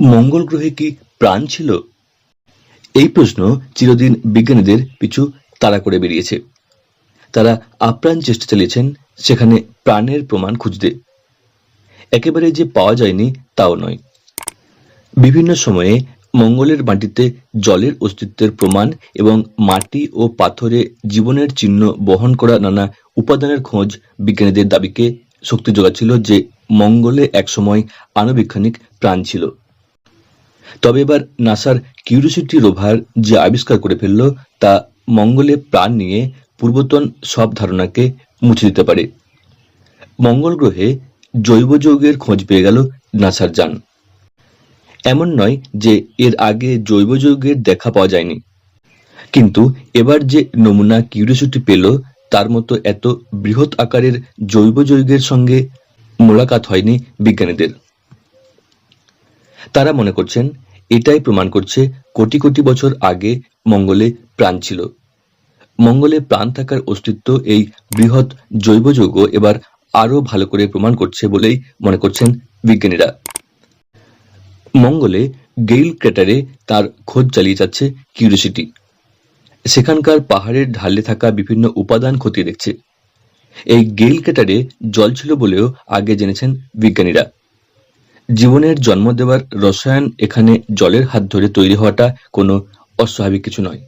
মঙ্গল গ্রহে কি প্রাণ ছিল? এই প্রশ্ন চিরদিন বিজ্ঞানীদের পিছু তাড়া করে বেরিয়েছে। তারা আপ্রাণ চেষ্টা চালিয়েছেন সেখানে প্রাণের প্রমাণ খুঁজতে। একেবারে যে পাওয়া যায়নি তাও নয়। বিভিন্ন সময়ে মঙ্গলের মাটিতে জলের অস্তিত্বের প্রমাণ এবং মাটি ও পাথরে জীবনের চিহ্ন বহন করা নানা উপাদানের খোঁজ বিজ্ঞানীদের দাবিকে শক্তি যোগাচ্ছিল যে মঙ্গলে একসময় আণুবীক্ষণিক প্রাণ ছিল। তবে এবার নাসার কিউরিওসিটি রোভার যে আবিষ্কার করে ফেলল, তা মঙ্গলে প্রাণ নিয়ে পূর্বতন সব ধারণাকে মুছে দিতে পারে। মঙ্গল গ্রহে জৈব যৌগের খোঁজ পেয়ে গেল নাসার যান। এমন নয় যে এর আগে জৈব যৌগের দেখা পাওয়া যায়নি। কিন্তু এবার যে নমুনা কিউরিওসিটি পেল, তার মতো এত বৃহৎ আকারের জৈব যৌগের সঙ্গে মোলাকাত হয়নি বিজ্ঞানীদের। তারা মনে করছেন, এটাই প্রমাণ করছে কোটি কোটি বছর আগে মঙ্গলে প্রাণ ছিল। মঙ্গলে প্রাণ থাকার অস্তিত্ব এই বৃহৎ জৈব যৌগ এবার আরও ভালো করে প্রমাণ করছে বলেই মনে করছেন বিজ্ঞানীরা। মঙ্গলে গেইল ক্র্যাটারে তার খোঁজ চালিয়ে যাচ্ছে কিউরিওসিটি। সেখানকার পাহাড়ের ঢালে থাকা বিভিন্ন উপাদান খতিয়ে দেখছে। এই গেইল ক্র্যাটারে জল ছিল বলেও আগে জেনেছেন বিজ্ঞানীরা। জীবনের জন্ম দেওয়ার রসায়ন এখানে জলের হাত ধরে তৈরি হওয়াটা কোনো অস্বাভাবিক কিছু নয়।